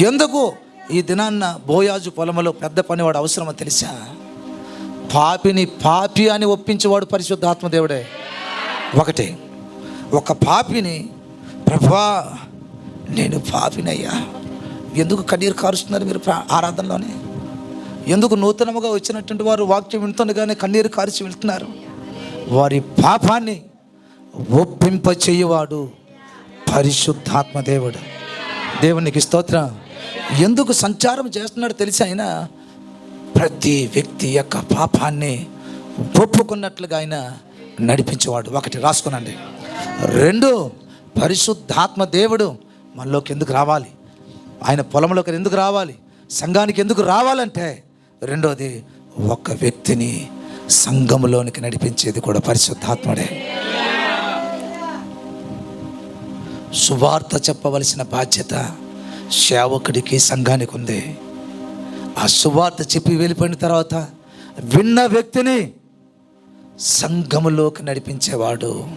ఎందుకు ఈ దినాన్న బోయాజు పొలంలో పెద్ద పనివాడు అవసరమో తెలుసా? పాపిని పాపి అని ఒప్పించేవాడు పరిశుద్ధాత్మ దేవుడే. ఒకటి ఒక పాపిని ప్రభా నేను పాపినయ్యా. ఎందుకు కన్నీరు కారుస్తున్నారు మీరు ఆరాధనలోనే? ఎందుకు నూతనముగా వచ్చినటువంటి వారు వాక్యం వింటుండగానే కన్నీరు కారుచి వెళ్తున్నారు? వారి పాపాన్ని ఒప్పింపచేయువాడు పరిశుద్ధాత్మ దేవుడు. దేవునికి స్తోత్రం. ఎందుకు సంచారం చేస్తున్నాడు తెలిసి ఆయన ప్రతి వ్యక్తి యొక్క పాపాన్ని ఒప్పుకున్నట్లుగా ఆయన నడిపించేవాడు. ఒకటి రాసుకునండి. రెండు పరిశుద్ధాత్మ దేవుడు మనలోకి ఎందుకు రావాలి? ఆయన పొలంలోకి ఎందుకు రావాలి? సంఘానికి ఎందుకు రావాలంటే రెండోది ఒక వ్యక్తిని సంఘంలోనికి నడిపించేది కూడా పరిశుద్ధాత్మడే. సువార్త చెప్పవలసిన బాధ్యత సేవకుడికి సంఘానికి ఉంది. ఆ సువార్త చెప్పి వెళ్ళిపోయిన తర్వాత విన్న వ్యక్తిని సంఘములోకి నడిపించేవాడు.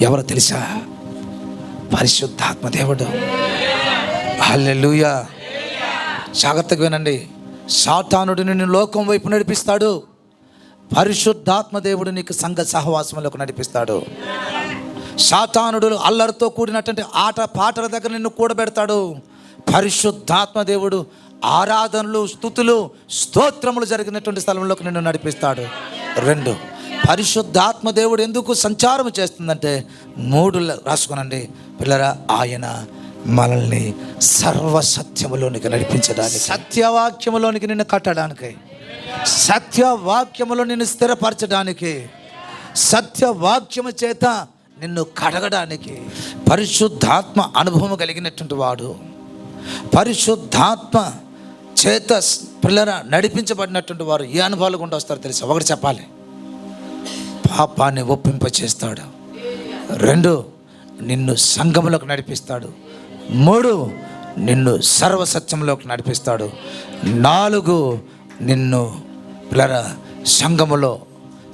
ఎవరు తెలుసా? పరిశుద్ధాత్మ దేవుడు. హల్లెలూయా. జాగ్రత్తగా వినండి. సాతానుడు నిన్ను లోకం వైపు నడిపిస్తాడు. పరిశుద్ధాత్మ దేవుడు నీకు సంఘ సహవాసంలోకి నడిపిస్తాడు. సాతానుడు అల్లరితో కూడినటువంటి ఆట పాటల దగ్గర నిన్ను కూడబెడతాడు. పరిశుద్ధాత్మ దేవుడు ఆరాధనలు స్థుతులు స్తోత్రములు జరిగినటువంటి స్థలంలోకి నిన్ను నడిపిస్తాడు. రెండు పరిశుద్ధాత్మ దేవుడు ఎందుకు సంచారం చేస్తుందంటే మూడు రాసుకునండి. పిల్లరా ఆయన మనల్ని సర్వసత్యములోనికి నడిపించడానికి. సత్యవాక్యములోనికి నిన్ను కట్టడానికి. సత్యవాక్యములో నిన్ను స్థిరపరచడానికి. సత్యవాక్యము చేత నిన్ను కడగడానికి పరిశుద్ధాత్మ అనుభవం కలిగినటువంటి వాడు. పరిశుద్ధాత్మ చేత పిల్లర నడిపించబడినటువంటి వారు ఏ అనుభవాలు గుండా వస్తారో తెలుసు? ఒకటి చెప్పాలి. పాపాన్ని ఒప్పింప చేస్తాడు రెండు నిన్ను సంఘములోకి నడిపిస్తాడు. మూడు నిన్ను సర్వసత్యంలోకి నడిపిస్తాడు. నాలుగు నిన్ను పిల్లర సంఘములో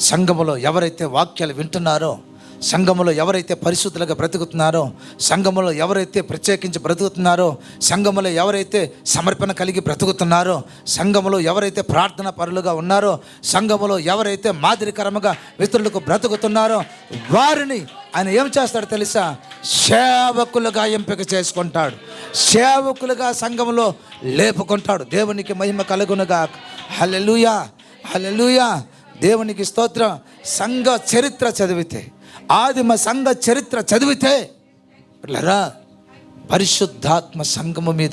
సంఘములో ఎవరైతే వాక్యాలు వింటున్నారో సంఘములో ఎవరైతే పరిశుద్ధులుగా బ్రతుకుతున్నారో సంఘములో ఎవరైతే ప్రత్యేకించి బ్రతుకుతున్నారో సంఘములో ఎవరైతే సమర్పణ కలిగి బ్రతుకుతున్నారో సంఘములో ఎవరైతే ప్రార్థన పరులుగా ఉన్నారో సంఘములో ఎవరైతే మాదిరికరముగా ఇతరులకు బ్రతుకుతున్నారో వారిని ఆయన ఏం చేస్తాడో తెలుసా? సేవకులుగా ఎంపిక చేసుకుంటాడు. సేవకులుగా సంఘములో లేపుకుంటాడు. దేవునికి మహిమ కలుగునుగా హలెలుయా హలెలుయా దేవునికి స్తోత్రం. సంఘ చరిత్ర చదివితే ఆదిమ సంఘ చరిత్ర చదివితే పిల్లరా పరిశుద్ధాత్మ సంఘము మీద